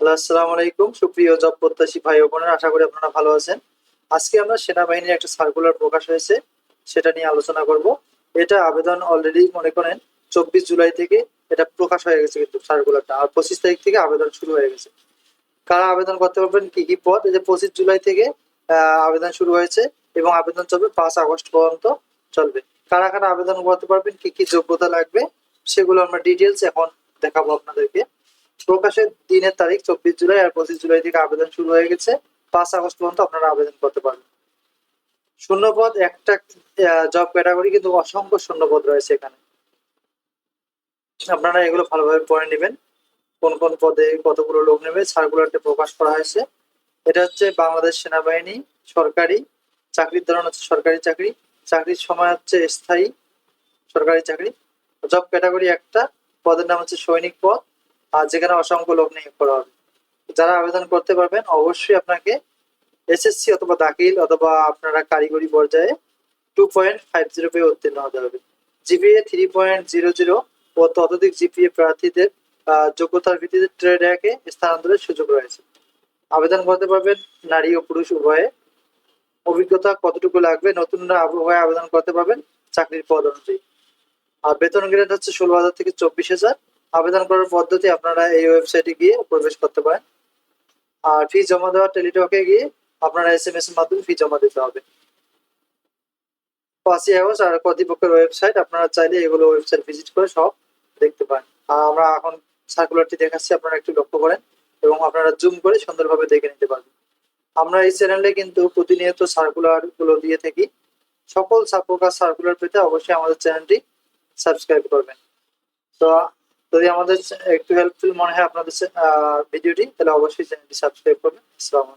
Hello, আসসালামু আলাইকুম। সুপ্রিয় জব প্রত্যাশী ভাই ও বোনেরা, আশা করি আপনারা ভালো আছেন। আজকে আমরা সেনাবাহিনীর একটা সার্কুলার প্রকাশ হয়েছে, সেটা নিয়ে আলোচনা করব। এটা আবেদন অলরেডি মনে করেন চব্বিশ জুলাই থেকে এটা প্রকাশ হয়ে গেছে কিন্তু সার্কুলারটা আর পঁচিশ তারিখ থেকে আবেদন শুরু হয়ে গেছে। কারা আবেদন করতে পারবেন, কি কি পদ? এই যে পঁচিশ জুলাই থেকে আবেদন শুরু হয়েছে এবং আবেদন চলবে পাঁচ আগস্ট পর্যন্ত চলবে। কারা কারা আবেদন করতে পারবেন, কি কি যোগ্যতা লাগবে, সেগুলো আমরা ডিটেলস এখন দেখাবো আপনাদেরকে। প্রকাশের দিনের তারিখ চব্বিশ জুলাই আর পঁচিশ জুলাই থেকে আবেদন শুরু হয়ে গেছে। পাঁচ আগস্ট পর্যন্ত আপনারা আবেদন করতে পারবেন। শূন্যপদ একটা জব ক্যাটাগরি কিন্তু অসংখ্য শূন্যপদ রয়েছে এখানে। আপনারা এগুলো ভালোভাবে পড়ে নেবেন। কোন কোন পদে কতগুলো লোক নেবে সার্কুলারটা প্রকাশ করা হয়েছে। এটা হচ্ছে বাংলাদেশ সেনাবাহিনী সরকারি, চাকরির ধরন হচ্ছে সরকারি চাকরি। চাকরির সময় হচ্ছে স্থায়ী সরকারি চাকরি। জব ক্যাটাগরি একটা, পদের নাম হচ্ছে সৈনিক পদ। যেখানে অসংখ্য লোক নিয়োগ করা হবে। যারা আবেদন করতে পারবেন, অবশ্যই আপনাকে এসএসসি অথবা দাখিল অথবা আপনারা কারিগরি পর্যায়ে টু পয়েন্ট ফাইভ জিরো পেয়ে উত্তীর্ণ হতে হবে। GPA three point zero zero ও ততোধিক জিপিএ প্রার্থীদের যোগ্যতার ভিত্তিতে ট্রেড র্যাকে স্থানান্তরের সুযোগ রয়েছে। আবেদন করতে পারবেন নারী ও পুরুষ উভয়ে। অভিজ্ঞতা কতটুকু লাগবে, নতুনরা উভয়ে আবেদন করতে পারবেন চাকরির পদ অনুযায়ী। আর বেতন গ্রেড হচ্ছে ষোলো হাজার থেকে চব্বিশ হাজার। আবেদন করার পদ্ধতি আপনারা এই ওয়েবসাইটে গিয়ে প্রবেশ করতে পারেন। আর ফি জমা দেওয়া টেলিটকে গিয়ে আপনারা এস এম এস এর মাধ্যমে ফি জমা দিতে হবে। পাঁচই আগস্ট আর কর্তৃপক্ষের ওয়েবসাইট আপনারা চাইলে এগুলো ওয়েবসাইট ভিজিট করে সব দেখতে পারেন। আর আমরা এখন সার্কুলারটি দেখাচ্ছি, আপনারা একটু লক্ষ্য করেন এবং আপনারা জুম করে সুন্দরভাবে দেখে নিতে পারবেন। আমরা এই চ্যানেলে কিন্তু প্রতিনিয়ত সার্কুলারগুলো দিয়ে থাকি। সকল প্রকার সার্কুলার পেতে অবশ্যই আমাদের চ্যানেলটি সাবস্ক্রাইব করবেন। তো যদি আমাদের একটু হেল্পফুল মনে হয় আপনাদের ভিডিওটি তাহলে অবশ্যই চ্যানেলটি সাবস্ক্রাইব করবেন। আসসালামু